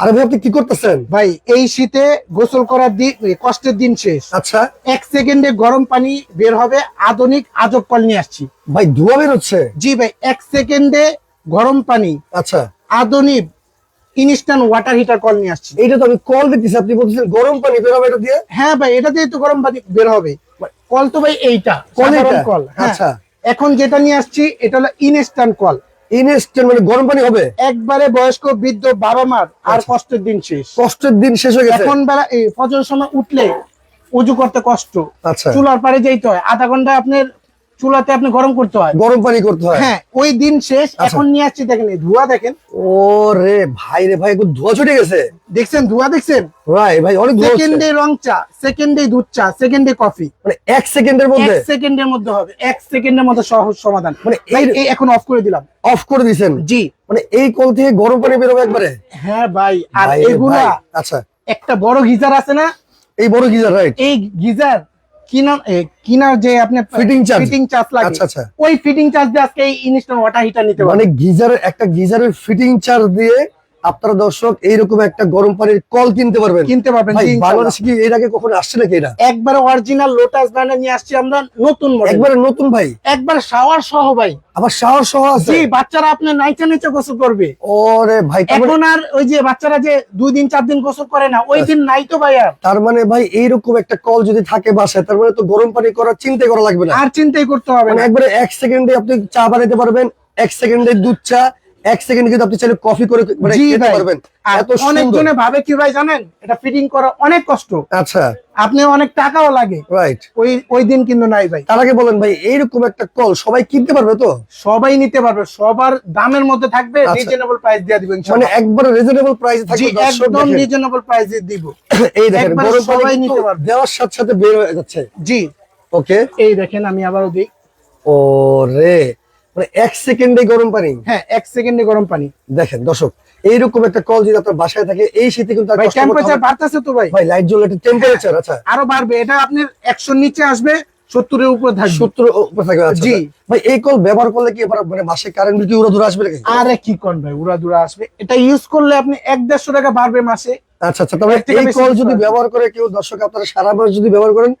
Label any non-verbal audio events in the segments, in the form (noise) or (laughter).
আরে ভাই আপনি কি করতেছেন? ভাই এই শীতে গোসল করার দিন কষ্টের দিন শেষ। আচ্ছা। এক সেকেন্ডে গরম পানি বের হবে আধুনিক আজব কল নিয়ে আসছি। ভাই ধোয়া বের হচ্ছে? জি ভাই এক সেকেন্ডে গরম পানি আচ্ছা। আধুনিক ইনস্ট্যান্ট ওয়াটার হিটার কল নিয়ে আসছি। এইটা তো আমি কল দিতেছি আপনি বলতেছেন গরম পানি বের হবে এটা দিয়ে? হ্যাঁ ভাই এটা দিয়ে তো গরম পানি বের হবে। কল তো ভাই এইটা কল কল হ্যাঁ। আচ্ছা। এখন যেটা নিয়ে আসছি এটা হলো ইনস্ট্যান্ট কল ইনস্ট্যান্ট মানে গরম পানি হবে? একবারে বয়স্ক বৃদ্ধ বাবা মার আর আচ্ছা। কষ্টের দিন শেষ। কষ্টের দিন শেষ হয়ে গেছে? এখন বেলা সময় উঠলে উজু করতে কষ্ট। আচ্ছা। চুলার পারে যেতে হয়। আধা ঘণ্টা আপনার চুলাতে আপনি গরম করতে হয়। গরম পানি করতে হয়। হ্যাঁ ওই দিন শেষ। আচ্ছা। এখন নিয়ে আসছি দেখেন ধোয়া দেখেন। ও রে ভাই রে ভাই একটু ধোয়া ছুটে গেছে। দেখছেন ধোয়া দেখছেন? ভাই অনেক সেকেন্ডে রং চা সেকেন্ডে দুধ চা সেকেন্ডে কফি। মানে এক সেকেন্ডের মধ্যে? এক সেকেন্ডের মধ্যে হবে এক সেকেন্ডের মধ্যে সহজ সমাধান। মানে এই- এখন অফ করে দিলাম। অফ করে জি। মানে এই কল থেকে গরম পানি বেরোবে একবারে? হ্যাঁ ভাই আর এগুলা আচ্ছা। একটা বড় গিজার আছে না? এই বড় গিজার রাইট এই গিজার কিনার যে আপনি ফিটিং চার্জ ফিটিং চার্জ লাগে। আচ্ছা, আচ্ছা। ওই ফিটিং চার্জ দিয়ে আজকে এই ইনস্ট্যান্ট ওয়াটার হিটার নিতে মানে গিজারের একটা গিজারের ফিটিং চার্জ দিয়ে আপনারা দর্শক এইরকম একটা গরম পানির কল কিনতে পারবেন। কিনতে পারবেন বাংলাদেশে কি এর আগে কখনো আসছে নাকি এটা? একবারে অরিজিনাল লোটাস ব্র্যান্ডে নিয়ে আসছি আমরা নতুন একবারে নতুন ভাই? একবার শাওয়ার সহ ভাই। আবার সাহস সহ আছে? জি বাচ্চারা আপনার নাইচা নাইচা গোসল করবে। ওরে ভাই মানে- এখন আর ওই যে বাচ্চারা যে দুই দিন চার দিন গোসল করে না ওই দিন নাই তো ভাই আর। তার মানে ভাই এইরকম একটা কল যদি থাকে বাসায় তার মানে তো গরম পানি করার চিন্তা করা লাগবে না। আর চিন্তাই করতে হবে মানে না। একবারে এক সেকেন্ডে আপনি চা বানাতে পারবেন এক সেকেন্ডে দুধ চা এক সেকেন্ড কিন্তু আপনি চাইলে কফি করে মানে খেতে পারবেন। আর এত অনেক জনে ভাবে কি ভাই জানেন? এটা ফিটিং করা অনেক কষ্ট। আচ্ছা। আপনি অনেক টাকাও লাগে। রাইট ওই ওই দিন কিন্তু নাই ভাই। তার আগে বলেন ভাই এইরকম একটা কল সবাই কিনতে পারবে তো? সবাই নিতে পারবে। সবার দামের মধ্যে থাকবে। রিজনেবল প্রাইস দিয়ে দিবেন মানে একবারে রিজনেবল প্রাইসে থাকবে একদম। রিজনেবল প্রাইসে দিব। (coughs) এই দেখেন গরম সবাই নিতে নিতে পারবে। দেওয়ার সাথে সাথে বের হয়ে যাচ্ছে। জি। ওকে এই দেখেন আমি আবারও দিই। ও রে মানে এক সেকেন্ডে গরম পানি? হ্যাঁ এক সেকেন্ডে গরম পানি। দেখেন দর্শক এইরকম একটা কল যদি আপনার বাসায় থাকে এই শীতে কিন্তু ভাই টেম্পারেচার বাড়তেছে তো ভাই। ভাই লাইট জ্বলে টেম্পারেচার আচ্ছা। আরও বাড়বে। এটা আপনার নিচে আসবে সত্তরের উপর থাকবে। সত্তর উপরে থাকবে আচ্ছা জি। আচ্ছা। ভাই এই কল ব্যবহার করলে কি এবার মানে মাসে কারেন্ট বিল কি আসবে নাকি? আরে কি কোন ভাই উড়া আসবে। এটা ইউজ করলে আপনি এক দেড়শো টাকা বাড়বে মাসে। আচ্ছা আচ্ছা তবে এই কল যদি ব্যবহার করে কেউ দর্শক আপনারা সারা মাস যদি ব্যবহার করেন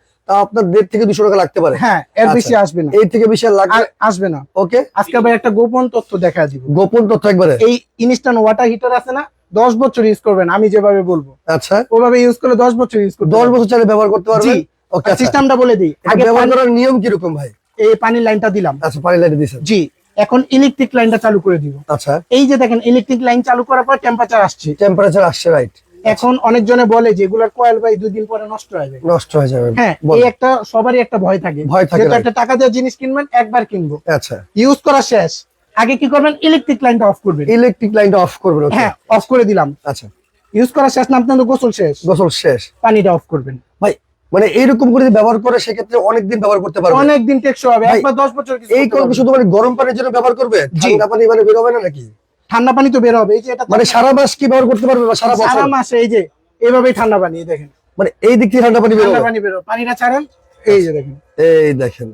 আপনার দেড় থেকে দুশো টাকা লাগতে পারে। হ্যাঁ এর আচ্ছা। বেশি আসবে না। এই থেকে বেশি লাগবে? আসবে না। ওকে। আজকে ভাই একটা গোপন তথ্য দেখা দিব। গোপন তথ্য একবারে? এই ইনস্ট্যান্ট ওয়াটার হিটার আছে না দশ বছর ইউজ করবেন আমি যেভাবে বলব। আচ্ছা। ওভাবে ইউজ করলে দশ বছর ইউজ করবেন দশ বছর চাইলে ব্যবহার করতে পারবেন? ওকে আচ্ছা। সিস্টেমটা বলে দিই। আগে ব্যবহার করার নিয়ম কীরকম ভাই? এই পানির লাইনটা দিলাম। আচ্ছা পানি লাইটে দিয়েছেন। জি। এখন ইলেকট্রিক লাইনটা চালু করে দিব। আচ্ছা। এই যে দেখেন ইলেকট্রিক লাইন চালু করার পর টেম্পারেচার আসছে। টেম্পারেচার আসছে রাইট এখন অনেকজনে বলে যে এগুলার কয়েল ভাই দুই দিন পরে নষ্ট হয়ে যাবে নষ্ট হয়ে যাবে। হ্যাঁ এই একটা সবারই একটা ভয় থাকে। ভয় থাকে, একটা টাকা দিয়ে জিনিস কিনবেন একবার কিনবো। আচ্ছা। ইউজ করা শেষ। আগে কি করবেন? ইলেকট্রিক লাইনটা অফ করবেন। ইলেকট্রিক লাইনটা অফ করবেন হ্যাঁ অফ করে দিলাম। আচ্ছা। ইউজ করা শেষ না আপনাদের গোসল শেষ। গোসল শেষ। পানিটা অফ করবেন। ভাই মানে এইরকম করে যদি ব্যবহার করে সেক্ষেত্রে অনেকদিন ব্যবহার করতে পারবে। অনেকদিন টেকসই হবে। একবার দশ বছর কিছু এই করতে কল শুধু মানে গরম পানির জন্য ব্যবহার করবে? জি। ঠান্ডা পানি মানে বেরোবে না নাকি? ঠান্ডা পানি তো বের হবে এই যে এটা মানে সারা মাস কি ব্যবহার করতে পারবে সারা বছর? সারা মাস এই যে এইভাবেই ঠান্ডা পানি দেখেন। মানে এই দিক থেকে ঠান্ডা পানি বের হবে? ঠান্ডা পানি বের হবে। পানিটা ছাড়েন এই যে দেখেন। এই দেখেন।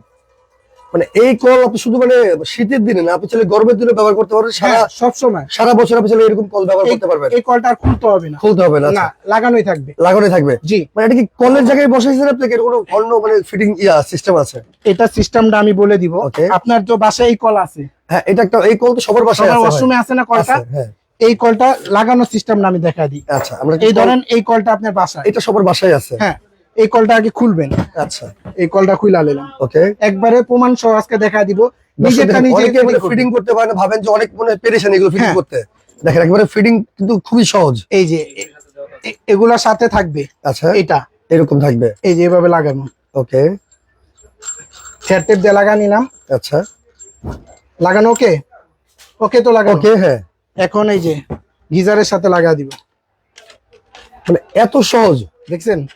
মানে এই কল আপনি শুধু মানে শীতের দিনে না আপনি চাইলে গরমের দিনে ব্যবহার করতে পারবেন। সারা হ্যাঁ সব সময় সারা বছর আপনি চাইলে এরকম কল ব্যবহার করতে পারবেন। এই কলটা আর খুলতে হবে না। খুলতে হবে না না লাগানোই থাকবে। লাগানো থাকবে। জি। মানে এটা কি কলের জায়গায় বসাইছেন আপনি এর কোনো অন্য মানে ফিটিং ইয়া সিস্টেম আছে? এটা সিস্টেমটা আমি বলে দিব। আপনার তো বাসায় এই কল আছে। হ্যাঁ এটা একটা এই কল তো সবার বাসায় আছে। ওয়াশরুমে আছে না কলটা? হ্যাঁ। এই কলটা লাগানোর সিস্টেমটা আমি দেখা দিই। আচ্ছা আমরা এই ধরেন এই কলটা আপনার বাসায়। এটা সবার বাসায় আছে। হ্যাঁ। এই কলটা আগে খুলবেন। আচ্ছা। এই কলটা খুইলা নিলাম ওকে। একবারে প্রমাণ সহ আজকে দেখা দিব। নিজেরটা নিজে ফিটিং করতে পারে না ভাবেন যে অনেক মনে পেরেছেন এগুলো ফিটিং হ্যাঁ। করতে। দেখেন একবারে ফিটিং কিন্তু খুবই সহজ। এই যে এ- এ- সাথে থাকবে। আচ্ছা। এটা। এরকম থাকবে। এই যে এভাবে লাগানো। ওকে। ফেয়ার টেপ দিয়ে লাগা নিলাম। আচ্ছা। লাগানো ওকে? ওকে তো লাগানো। ওকে হ্যাঁ। এখন এই যে গিজারের সাথে লাগা দিব। মানে এত সহজ। দেখছেন?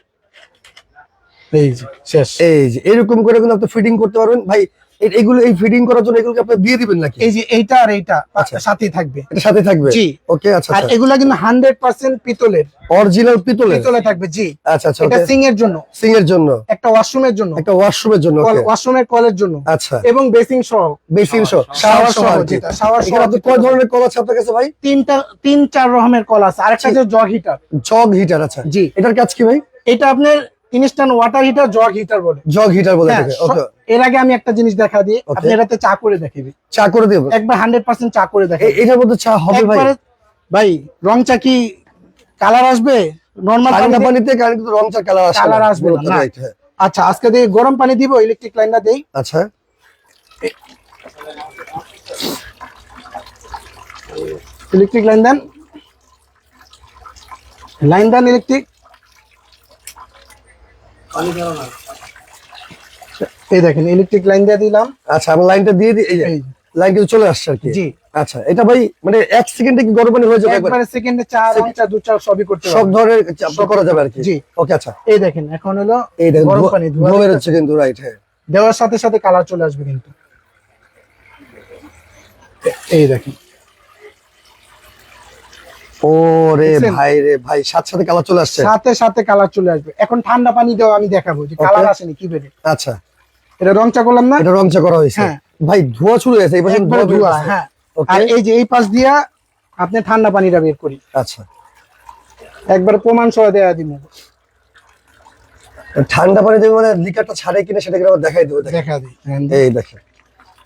এই যে শেষ। এই যে এরকম করে কিন্তু আপনি ফিটিং করতে পারবেন। ভাই এগুলো এই ফিটিং করার জন্য এগুলোকে আপনি দিয়ে দিবেন নাকি? এই যে এইটা আর এইটা আচ্ছা। সাথেই থাকবে। এটা সাথে থাকবে? জি। ওকে আচ্ছা আর আচ্ছা। এগুলা কিন্তু হান্ড্রেড পার্সেন্ট পিতলের। অরিজিনাল পিতলের? পিতলে থাকবে জি। আচ্ছা আচ্ছা এটা সিং এর জন্য। সিং এর জন্য? একটা ওয়াশরুমের জন্য। একটা ওয়াশরুমের জন্য ওয়াশরুমের কলের জন্য। আচ্ছা। এবং বেসিং সহ। বেসিন সহ। শাওয়ার শাওয়ার সহ সহ আর কি। যেটা, শাওয়ার সহ আপনি কয় ধরনের কল আছে আপনার কাছে ভাই? তিনটা তিন চার রকমের কল আছে। আরেকটা যে জগ হিটার জগ হিটার আচ্ছা। জি। এটার কাজ কি ভাই? এটা আপনার instant water heater jug heater বলে। জগ হিটার বলে হ্যাঁ, ওকে এর আগে আমি একটা জিনিস দেখা দিই. আপনি এটাতে চা করে দেখাবি। চা করে দেব? একবার হান্ড্রেড পার্সেন্ট চা করে দেখাবি। এটার মধ্যে চা হবে ভাই। ভাই রং চা কি কালার আসবে? নর্মাল ঠান্ডা পানিতে কারণ কিন্তু রং চা কালার আসবে না, না। রাইট হ্যাঁ। আচ্ছা আজকে দিয়ে গরম পানি দিব ইলেকট্রিক লাইনটা দেই। আচ্ছা। ইলেকট্রিক লাইন দেন। লাইন দেন ইলেকট্রিক এই দেখেন ইলেকট্রিক লাইন দিয়ে দিলাম। আচ্ছা আমরা লাইনটা দিয়ে দিই এই লাইন কিন্তু চলে আসছে আর কি? জি। আচ্ছা এটা ভাই মানে এক সেকেন্ডে কি গরম পানি হয়ে যাবে একবার? সেকেন্ডে চা রং চা দু চা সবই করতে সব ধরনের চাপ করা যাবে আর কি? জি। ওকে আচ্ছা। এই দেখেন এখন হলো এই দেখেন গরম পানি ধোয়া ধোয়া বেরোচ্ছে কিন্তু রাইট হ্যাঁ। দেওয়ার সাথে সাথে কালার চলে আসবে কিন্তু। এই দেখেন। ও রে ভাই রে ভাই সাথে সাথে কালার চলে আসছে? সাথে সাথে কালার চলে আসবে। এখন ঠান্ডা পানি দেওয়া আমি দেখাবো যে কালার আসেনি কি বেরে আচ্ছা। এটা রং চা করলাম না? এটা রং চা করা হয়েছে। হ্যাঁ। ভাই ধোয়া শুরু হয়েছে এই পাশে ধোয়া হ্যাঁ। আর এই যে এই পাশ দিয়া আপনি ঠান্ডা পানিটা বের করি। আচ্ছা। একবার প্রমাণ সহ দেয়া দিব। ঠান্ডা পানি পানিতে মানে লিকারটা ছাড়ে কিনা সেটাকে আবার দেখাই দেবো। দেখা দিই হ্যাঁ, এই দেখেন।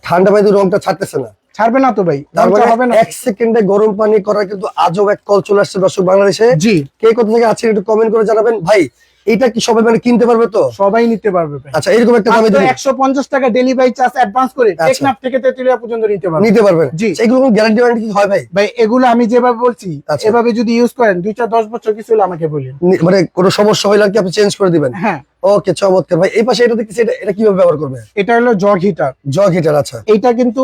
ঠান্ডা পানিতে রংটা ছাড়তেছে না। ছাড়বে না তো ভাই হবে মানে না। এক সেকেন্ডে গরম পানি করার কিন্তু আজব এক কল চলে আসছে দর্শক বাংলাদেশে। জি। কে কোথা থেকে আছেন একটু কমেন্ট করে জানাবেন। ভাই এটা কি সবাই মানে কিনতে পারবে তো? সবাই নিতে পারবে আচ্ছা এরকম একটা দামে দিবেন। একশো পঞ্চাশ টাকা ডেলিভারি চার্জ অ্যাডভান্স করে আচ্ছা। টেকনাফ থেকে তেতুলিয়া পর্যন্ত নিতে পারবে। নিতে পারবেন। জি। এগুলো গ্যারান্টি ওয়ারেন্টি কি হয় ভাই? ভাই এগুলো আমি যেভাবে বলছি আচ্ছা। এভাবে যদি ইউজ করেন দুই চার দশ বছর কিছু হলে আমাকে বলেন। মানে কোনো সমস্যা হলে কি আপনি চেঞ্জ করে দিবেন? হ্যাঁ। ওকে চমৎকার। ভাই এই পাশে এটা দেখতেছি এটা এটা কীভাবে ব্যবহার করবে এটা হলো জগ হিটার জগ হিটার আচ্ছা। এটা কিন্তু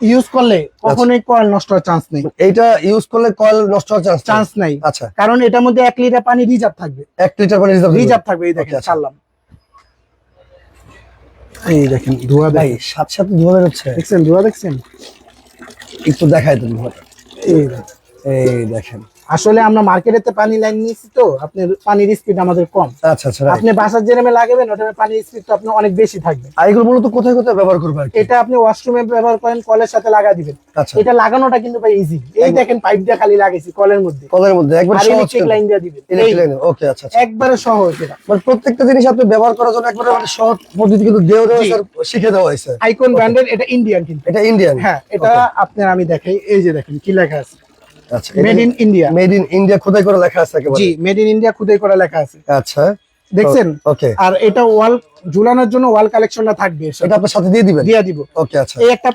ইউজ করলে কখনোই কয়েল নষ্ট হওয়ার চান্স নেই। এটা ইউজ করলে কয়েল নষ্ট হওয়ার চান্স চান্স নাই। আচ্ছা। কারণ এটার মধ্যে এক লিটার পানি রিজার্ভ থাকবে। এক লিটার পানি রিজার্ভ রিজার্ভ থাকবে এই দেখেন আচ্ছা। ছাড়লাম। এই দেখেন ধোয়া ভাই সাথে সাথে ধোয়া বেরোচ্ছে। দেখছেন ধোয়া দেখছেন? একটু দেখাই দেন ধোয়াটা। এই দেখেন। এই দেখেন। আসলে আমরা মার্কেটেতে পানি লাইন নিয়েছি তো আপনার পানির স্পিড আমাদের কম। আচ্ছা আচ্ছা আপনি বাসার জেরেমে লাগাবেন ওটার পানির স্পিড তো আপনার অনেক বেশি থাকবে। আর এগুলো মূলত কোথায় কোথায় ব্যবহার করবেন এটা আপনি ওয়াশরুমে ব্যবহার করেন কলের সাথে লাগা দিবেন। আচ্ছা। এটা লাগানোটা কিন্তু ভাই ইজি এই দেখেন পাইপ দিয়ে খালি লাগাইছি কলের মধ্যে। কলের মধ্যে একবার সহজ ইলেকট্রিক লাইন দিয়ে দিবেন। ইলেকট্রিক লাইন ওকে আচ্ছা আচ্ছা। একবারে সহজ এটা। মানে প্রত্যেকটা জিনিস আপনি ব্যবহার করার জন্য একবারে মানে সহজ পদ্ধতি কিন্তু দেওয়া দেওয়া স্যার শিখে দেওয়া হয়েছে। আইকন ব্র্যান্ডের এটা ইন্ডিয়ান কিন্তু। এটা ইন্ডিয়ান হ্যাঁ এটা আপনার আমি দেখাই এই যে দেখেন কি লেখা আছে। আচ্ছা made in India made in India খোদাই করে লেখা আছে একেবারে। জি মেড ইন ইন্ডিয়া খুদাই করা লেখা আছে। আচ্ছা। দেখছেন? ওকে আর এটা ওয়াল ঝুলানোর জন্য ওয়াল কালেকশনটা থাকবে। এটা আপনার সাথে দিয়ে দিবেন? দিয়া দিব। ওকে আচ্ছা। এই একটা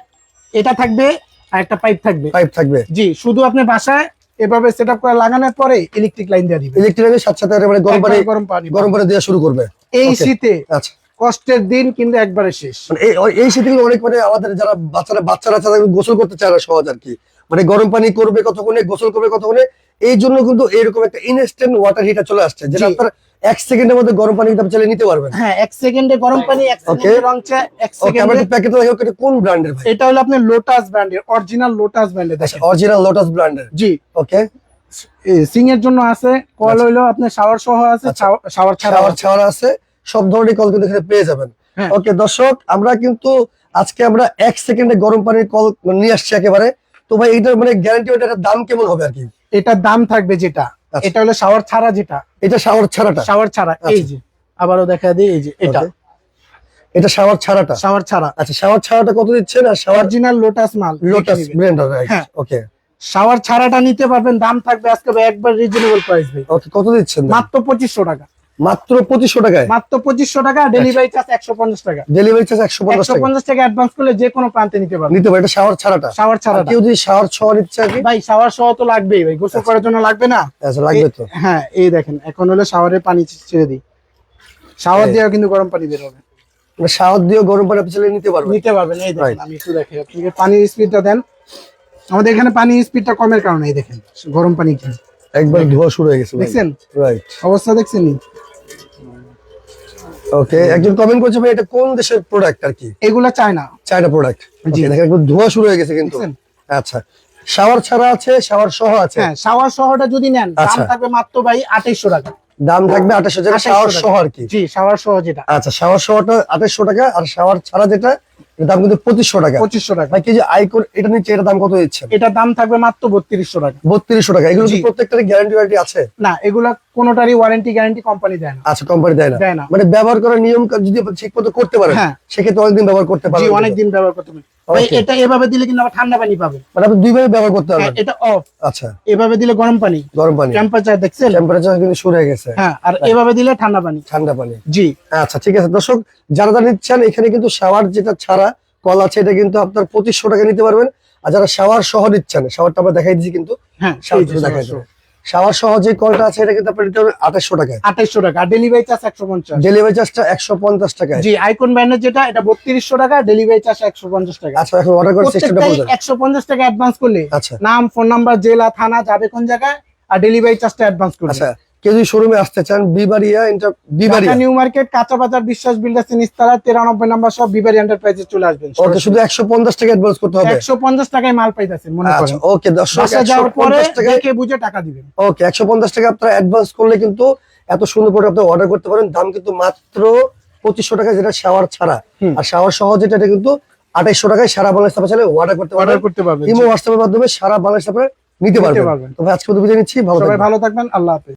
এটা থাকবে আর একটা পাইপ থাকবে। পাইপ থাকবে। জি শুধু আপনি বাসায় এভাবে সেটআপ করে লাগানোর পরে ইলেকট্রিক লাইন দিয়ে দিবেন। ইলেকট্রিক লাইনের সাথে সাথে গরম পানি গরম পানি গরম পানি দেওয়া শুরু করবে। এই. শীতে আচ্ছা। কষ্টের দিন কিন্তু একবারে শেষ। মানে এই ওই- এই শীতে কিন্তু অনেক মানে আমাদের যারা বাচ্চারা বাচ্চারা যারা গোসল করতে চায় না সহজ আর কি। মানে গরম পানি করবে কতক্ষণে গোসল করবে কতক্ষণে এই জন্য কিন্তু এরকম একটা ইনস্ট্যান্ট ওয়াটার হিটার চলে আসছে যেটা আপনার এক সেকেন্ডের মধ্যে গরম পানি আপনি চালিয়ে নিতে পারবেন। হ্যাঁ এক সেকেন্ডে গরম পানি এক সেকেন্ডে রং চা এক সেকেন্ডে প্যাকেটে দেখো এটা কোন ব্র্যান্ডের ভাই? এটা হলো আপনার লোটাস ব্র্যান্ডের অরিজিনাল লোটাস ব্র্যান্ডের দেখেন। অরিজিনাল লোটাস ব্র্যান্ডের জি। ওকে সিং এর জন্য আছে কল আচ্ছা। হইল আপনার শাওয়ার সহ আছে আচ্ছা। শাওয়ার ছাড়া শাওয়ার ছাওয়ার আছে। সব ধরনের কল কিন্তু এখানে পেয়ে যাবেন। হ্যাঁ। ওকে দর্শক আমরা কিন্তু আজকে আমরা এক সেকেন্ডে গরম পানির কল নিয়ে আসছি একেবারে। তো ভাই এটার মানে গ্যারান্টি এটার দাম কেমন হবে আর কি? এটার দাম থাকবে যেটা। আচ্ছা। এটা হলো শাওয়ার ছাড়া যেটা। এটা শাওয়ার ছাড়াটা? শাওয়ার ছাড়া এই আচ্ছা। যে। আবারও দেখা দিই এই যে এটা। এটা শাওয়ার ছাড়াটা? শাওয়ার ছাড়া। আচ্ছা শাওয়ার ছাড়াটা কত দিচ্ছেন আর শাওয়ার জিনাল লোটাস মাল। লোটাস ব্র্যান্ডার হ্যাঁ। ওকে শাওয়ার ছাড়াটা নিতে পারবেন দাম থাকবে আজকে একবার রিজনেবল প্রাইস ভাই। ওকে কত দিচ্ছেন? মাত্র পঁচিশশো টাকা। মাত্র পঁচিশশো টাকায়? মাত্র পঁচিশশো টাকা ডেলিভারি চার্জ একশো পঞ্চাশ টাকা। ডেলিভারি চার্জ একশো পঞ্চাশ একশো পঞ্চাশ টাকা অ্যাডভান্স করলে যে কোনো প্রান্তে নিতে পারবেন নিতে পারে এটা শাওয়ার ছাড়াটা। শাওয়ার ছাড়া কেউ যদি শাওয়ার ছ নিচ্ছে আর কি? ভাই শাওয়ার সহ তো লাগবেই ভাই গোসল করার জন্য লাগবে না? আচ্ছা লাগবে তো। হ্যাঁ এই দেখেন এখন হলো শাওয়ারে পানি ছেড়ে দিই। শাওয়ার দিয়েও কিন্তু গরম পানি বের হবে। মানে শাওয়ার দিয়েও গরম পানি আপনি নিতে পারবেন। নিতে পারবেন এই দেখেন. আমি একটু দেখি আপনি পানির স্পিডটা দেন। আমাদের এখানে পানির স্পিডটা কমের কারণে এই দেখেন গরম পানি কি একবার ধোয়া শুরু হয়ে গেছে দেখছেন? রাইট অবস্থা দেখছেন ওকে একজন কমেন্ট করছে ভাই এটা কোন দেশের প্রোডাক্ট আর কি? এগুলা চায়না। China product. দেখেন একটু ধোয়া শুরু হয়ে গেছে কিন্তু। আচ্ছা শাওয়ার ছাড়া আছে শাওয়ার সহ আছে? হ্যাঁ শাওয়ার শহরটা যদি নেন দাম আচ্ছা। থাকবে মাত্র ভাই 2800 টাকা। দাম থাকবে আঠাশশো যেটা 2800 শাওয়ার সহ আর কি? জি শাওয়ার সহ যেটা। আচ্ছা শাওয়ার সহটা 2800 টাকা আর শাওয়ার ছাড়া যেটা দাম কিন্তু পঁচিশশো টাকা। পঁচিশশো টাকা। ভাই কি যে আইকন এটা নিচ্ছে এটার দাম কত দিচ্ছেন? এটার দাম থাকবে মাত্র বত্রিশশো টাকা। বত্রিশশো টাকা। এগুলো কি গ্যারান্টি ওয়ারেন্টি আছে? না এগুলা কোনোটারই ওয়ারেন্টি গ্যারান্টি কোম্পানি দেয় না। আচ্ছা কোম্পানি দেয় না। দেয় না। মানে ব্যবহার করার নিয়ম যদি ঠিক মতো করতে পারেন হ্যাঁ। সেক্ষেত্রে অনেকদিন ব্যবহার করতে জি অনেকদিন ব্যবহার করতে পারবেন। এটা এভাবে দিলে কিন্তু আবার ঠান্ডা পানি পাবে মানে আপনি দুইভাবে ব্যবহার করতে হ্যাঁ, পারবেন। এটা অফ আচ্ছা। এভাবে দিলে গরম পানি। গরম পানি। টেম্পারেচার দেখছেন? টেম্পারেচার কিন্তু শুরু হয়ে গেছে। হ্যাঁ আর এভাবে দিলে ঠান্ডা পানি। ঠান্ডা পানি। জি। আচ্ছা ঠিক আছে। দর্শক যারা যারা নিচ্ছেন এখানে কিন্তু শাওয়ার যেটা ছাড়া কল আছে এটা কিন্তু আপনার পঁচিশশো টাকা নিতে পারবেন। আর যারা শাওয়ার সহ নিচ্ছেন শাওয়ারটা আমরা দেখাই দিচ্ছি কিন্তু। হ্যাঁ দেখাই শাওয়ার সহ যে কলটা আছে এটা কিন্তু আপনার নিতে পারবেন আঠাশশো টাকা। ডেলিভারি চার্জ একশো পঞ্চাশ। ডেলিভারি চার্জটা একশো পঞ্চাশ টাকায়। জি আইকন যেটা এটা বত্রিশশো টাকা ডেলিভারি চার্জ একশো পঞ্চাশ টাকা আচ্ছা এখন অর্ডার একশো পঞ্চাশ টাকা অ্যাডভান্স করলে। আচ্ছা। নাম ফোন নাম্বার জেলা থানা যাবে কোন জায়গায় আর ডেলিভারি চার্জটা অ্যাডভান্স করবে আচ্ছা। কেউ যদি শোরুমে আসতে চান বিবারিয়া ইন্টার বিবারিয়া নিউ মার্কেট কাঁচা বাজার বিশ্বাস বিল্ডার্স নিস্তারা তিরানব্বই নাম্বার সব বিবারি এন্টারপ্রাইজে চলে আসবেন। ওকে শুধু একশো পঞ্চাশ টাকা অ্যাডভান্স করতে হবে? একশো পঞ্চাশ টাকায় মাল পাইতেছেন মনে আচ্ছা করেন ওকে দর্শক যাওয়ার পরে দেখে বুঝে টাকা দিবেন। ওকে একশো পঞ্চাশ টাকা আপনারা অ্যাডভান্স করলে কিন্তু এত সুন্দর করে আপনি অর্ডার করতে পারেন। দাম কিন্তু মাত্র পঁচিশশো টাকা যেটা শাওয়ার ছাড়া। আর শাওয়ার সহ যেটা এটা কিন্তু আঠাইশশো টাকায় সারা বাংলাদেশ আপনারা চাইলে অর্ডার করতে অর্ডার করতে পারবেন ইমো হোয়াটসঅ্যাপের মাধ্যমে সারা বাংলাদেশ আপনারা নিতে পারবেন। তবে আজকে তো বিদায় নিচ্ছি ভালো থাকবেন আল্লাহ হাফেজ।